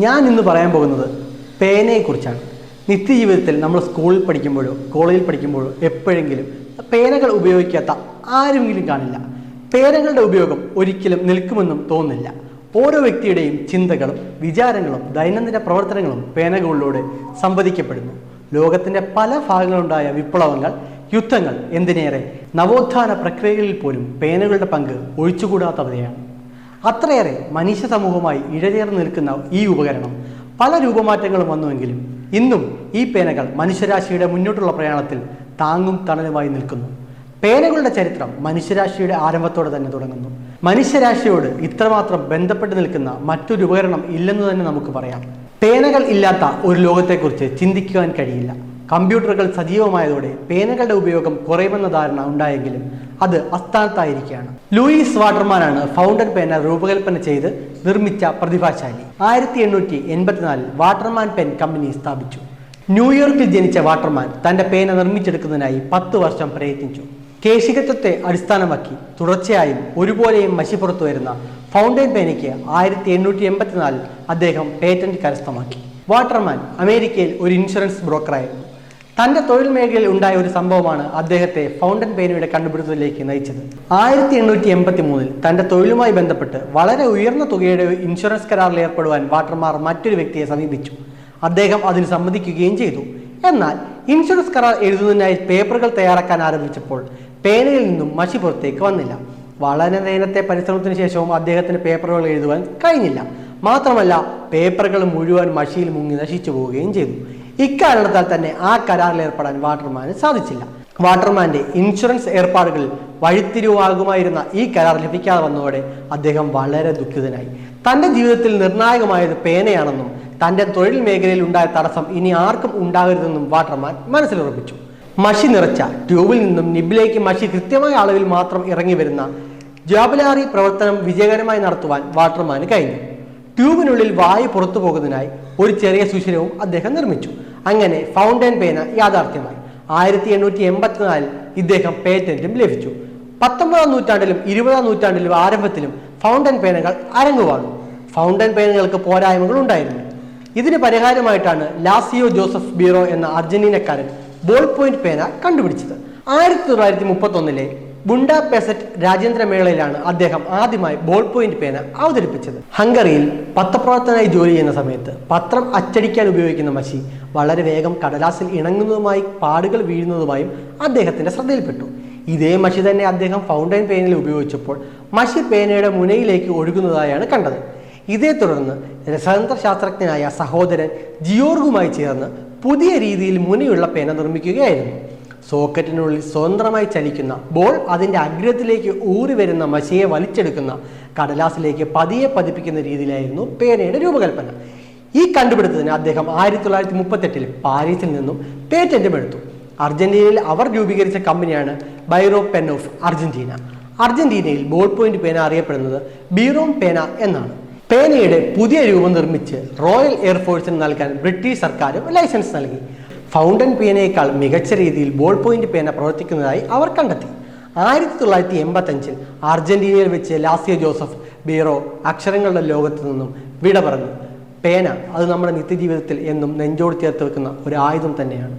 ഞാൻ ഇന്ന് പറയാൻ പോകുന്നത് പേനയെക്കുറിച്ചാണ്. നിത്യജീവിതത്തിൽ നമ്മൾ സ്കൂളിൽ പഠിക്കുമ്പോഴോ കോളേജിൽ പഠിക്കുമ്പോഴോ എപ്പോഴെങ്കിലും പേനകൾ ഉപയോഗിക്കാത്ത ആരെങ്കിലും കാണില്ല. പേനകളുടെ ഉപയോഗം ഒരിക്കലും നിൽക്കുമെന്നും തോന്നില്ല ഓരോ വ്യക്തിയുടെയും ചിന്തകളും വിചാരങ്ങളും ദൈനംദിന പ്രവർത്തനങ്ങളും പേനകളിലൂടെ സംവദിക്കപ്പെടുന്നു. ലോകത്തിന്റെ പല ഭാഗങ്ങളുണ്ടായ വിപ്ലവങ്ങൾ യുദ്ധങ്ങൾ എന്തിനേറെ നവോത്ഥാന പ്രക്രിയകളിൽ പോലും പേനകളുടെ പങ്ക് ഒഴിച്ചുകൂടാത്തവയാണ്. അത്രയേറെ മനുഷ്യ സമൂഹമായി ഇഴചേർന്ന് നിൽക്കുന്ന ഈ ഉപകരണം പല രൂപമാറ്റങ്ങളും വന്നുവെങ്കിലും ഇന്നും ഈ പേനകൾ മനുഷ്യരാശിയുടെ മുന്നോട്ടുള്ള പ്രയാണത്തിൽ താങ്ങും തണലുമായി നിൽക്കുന്നു. പേനകളുടെ ചരിത്രം മനുഷ്യരാശിയുടെ ആരംഭത്തോടെ തന്നെ തുടങ്ങുന്നു. മനുഷ്യരാശിയോട് ഇത്രമാത്രം ബന്ധപ്പെട്ട് നിൽക്കുന്ന മറ്റൊരു ഉപകരണം ഇല്ലെന്ന് തന്നെ നമുക്ക് പറയാം. പേനകൾ ഇല്ലാത്ത ഒരു ലോകത്തെക്കുറിച്ച് ചിന്തിക്കുവാൻ കഴിയില്ല. കമ്പ്യൂട്ടറുകൾ സജീവമായതോടെ പേനകളുടെ ഉപയോഗം കുറയുമെന്ന ധാരണ ഉണ്ടായെങ്കിലും അത് അസ്ഥാനത്തായിരിക്കുകയാണ്. ലൂയിസ് വാട്ടർമാനാണ് ഫൗണ്ടർ പേന രൂപകൽപ്പന ചെയ്ത് നിർമ്മിച്ച പ്രതിഭാശാലി. ആയിരത്തി എണ്ണൂറ്റി എൺപത്തിനാലിൽ വാട്ടർമാൻ പെൻ കമ്പനി സ്ഥാപിച്ചു. ന്യൂയോർക്കിൽ ജനിച്ച വാട്ടർമാൻ തന്റെ പേന നിർമ്മിച്ചെടുക്കുന്നതിനായി പത്ത് വർഷം പ്രയത്നിച്ചു. കേശികത്വത്തെ അടിസ്ഥാനമാക്കി തുടർച്ചയായും ഒരുപോലെയും മഷി പുറത്തു വരുന്ന ഫൗണ്ടൈൻ പേനയ്ക്ക് ആയിരത്തി എണ്ണൂറ്റി എൺപത്തിനാലിൽ അദ്ദേഹം പേറ്റന്റ് കരസ്ഥമാക്കി. വാട്ടർമാൻ അമേരിക്കയിൽ ഒരു ഇൻഷുറൻസ് ബ്രോക്കറായിരുന്നു. തന്റെ തൊഴിൽ മേഖലയിൽ ഉണ്ടായ ഒരു സംഭവമാണ് അദ്ദേഹത്തെ ഫൗണ്ടൻ പേനയുടെ കണ്ടുപിടുത്തത്തിലേക്ക് നയിച്ചത്. ആയിരത്തി എണ്ണൂറ്റി എൺപത്തി മൂന്നിൽ തന്റെ തൊഴിലുമായി ബന്ധപ്പെട്ട് വളരെ ഉയർന്ന തുകയുടെ ഇൻഷുറൻസ് കരാറിൽ ഏർപ്പെടുവാൻ വാട്ടർമാർ മറ്റൊരു വ്യക്തിയെ സമീപിച്ചു. അദ്ദേഹം അതിന് സമ്മതിക്കുകയും ചെയ്തു. എന്നാൽ ഇൻഷുറൻസ് കരാർ എഴുതുന്നതിനായി പേപ്പറുകൾ തയ്യാറാക്കാൻ ആരംഭിച്ചപ്പോൾ പേനയിൽ നിന്നും മഷി പുറത്തേക്ക് വന്നില്ല. വളരെ നേരത്തെ പരിശ്രമത്തിന് ശേഷവും അദ്ദേഹത്തിന് പേപ്പറുകൾ എഴുതുവാൻ കഴിഞ്ഞില്ല. മാത്രമല്ല പേപ്പറുകൾ മുഴുവൻ മഷിയിൽ മുങ്ങി നശിച്ചു പോവുകയും ചെയ്തു. ഇക്കാരണത്താൽ തന്നെ ആ കരാറിൽ ഏർപ്പെടാൻ വാട്ടർമാന് സാധിച്ചില്ല. വാട്ടർമാന്റെ ഇൻഷുറൻസ് ഏർപ്പാടുകളിൽ വഴിത്തിരിവാകുമായിരുന്ന ഈ കരാർ ലഭിക്കാതെ വന്നതോടെ അദ്ദേഹം വളരെ ദുഃഖിതനായി. തന്റെ ജീവിതത്തിൽ നിർണായകമായത് പേനയാണെന്നും തന്റെ തൊഴിൽ മേഖലയിൽ ഉണ്ടായ തടസ്സം ഇനി ആർക്കും ഉണ്ടാകരുതെന്നും വാട്ടർമാൻ മനസ്സിലുറപ്പിച്ചു. മഷി നിറച്ച ട്യൂബിൽ നിന്നും നിബിലേക്ക് മഷി കൃത്യമായ അളവിൽ മാത്രം ഇറങ്ങി വരുന്ന ജാബലാറി പ്രവർത്തനം വിജയകരമായി നടത്തുവാൻ വാട്ടർമാന് കഴിഞ്ഞു. ട്യൂബിനുള്ളിൽ വായു പുറത്തു പോകുന്നതിനായി ഒരു ചെറിയ സുഷിരവും അദ്ദേഹം നിർമ്മിച്ചു. അങ്ങനെ ഫൗണ്ടൻ പേന യാഥാർത്ഥ്യമായി. ആയിരത്തി എണ്ണൂറ്റി എൺപത്തിനാലിൽ ഇദ്ദേഹം പേറ്റന്റും ലഭിച്ചു. പത്തൊമ്പതാം നൂറ്റാണ്ടിലും ഇരുപതാം നൂറ്റാണ്ടിലും ആരംഭത്തിലും ഫൗണ്ടൻ പേനകൾ അരങ്ങുവാണു. ഫൗണ്ടൻ പേനകൾക്ക് പോരായ്മകൾ ഉണ്ടായിരുന്നു. ഇതിന് പരിഹാരമായിട്ടാണ് ലാസിയോ ജോസഫ് ബീറോ എന്ന അർജന്റീനക്കാരൻ ബോൾ പോയിന്റ് പേന കണ്ടുപിടിച്ചത്. ആയിരത്തി തൊള്ളായിരത്തി മുപ്പത്തൊന്നിലെ ബുണ്ട പെസറ്റ് രാജ്യാന്തരമേളയിലാണ് അദ്ദേഹം ആദ്യമായി ബോൾ പോയിന്റ് പേന അവതരിപ്പിച്ചത്. ഹംഗറിയിൽ പത്രപ്രവർത്തനായി ജോലി ചെയ്യുന്ന സമയത്ത് പത്രം അച്ചടിക്കാൻ ഉപയോഗിക്കുന്ന മഷി വളരെ വേഗം കടലാസിൽ ഇണങ്ങുന്നതുമായി പാടുകൾ വീഴുന്നതുമായും അദ്ദേഹത്തിന്റെ ശ്രദ്ധയിൽപ്പെട്ടു. ഇതേ മഷി തന്നെ അദ്ദേഹം ഫൗണ്ടൈൻ പേനയിൽ ഉപയോഗിച്ചപ്പോൾ മഷി പേനയുടെ മുനയിലേക്ക് ഒഴുകുന്നതായാണ് കണ്ടത്. ഇതേ തുടർന്ന് രസതന്ത്ര ശാസ്ത്രജ്ഞനായ സഹോദരൻ ജിയോർഗുമായി ചേർന്ന് പുതിയ രീതിയിൽ മുനയുള്ള പേന നിർമ്മിക്കുകയായിരുന്നു. സോക്കറ്റിനുള്ളിൽ സ്വതന്ത്രമായി ചലിക്കുന്ന ബോൾ അതിന്റെ അഗ്രത്തിലേക്ക് ഊറി വരുന്ന മഷിയെ വലിച്ചെടുക്കുന്ന കടലാസിലേക്ക് പതിയെ പതിപ്പിക്കുന്ന രീതിയിലായിരുന്നു പേനയുടെ രൂപകൽപ്പന. ഈ കണ്ടുപിടുത്തത്തിന് അദ്ദേഹം ആയിരത്തി തൊള്ളായിരത്തി മുപ്പത്തെട്ടിൽ പാരീസിൽ നിന്നും പേറ്റന്റും എടുത്തു. അർജന്റീനയിൽ അവർ രൂപീകരിച്ച കമ്പനിയാണ് ബൈറോ പെൻ ഓഫ് അർജന്റീന അർജന്റീനയിൽ ബോൾ പോയിന്റ് പേന അറിയപ്പെടുന്നത് ബീറോം പേന എന്നാണ്. പേനയുടെ പുതിയ രൂപം നിർമ്മിച്ച് റോയൽ എയർഫോഴ്സിന് നൽകാൻ ബ്രിട്ടീഷ് സർക്കാരും ലൈസൻസ് നൽകി. ഫൗണ്ടൻ പേനയേക്കാൾ മികച്ച രീതിയിൽ ബോൾ പോയിന്റ് പേന പ്രവർത്തിക്കുന്നതായി അവർ കണ്ടെത്തി. ആയിരത്തി തൊള്ളായിരത്തി എൺപത്തഞ്ചിൽ അർജന്റീനയിൽ വെച്ച് ലാസിയ ജോസഫ് ബീറോ അക്ഷരങ്ങളുടെ ലോകത്തു നിന്നും വിട പറഞ്ഞു പേന അത് നമ്മുടെ നിത്യജീവിതത്തിൽ എന്നും നെഞ്ചോട് ചേർത്ത് വെക്കുന്ന ഒരു ആയുധം തന്നെയാണ്.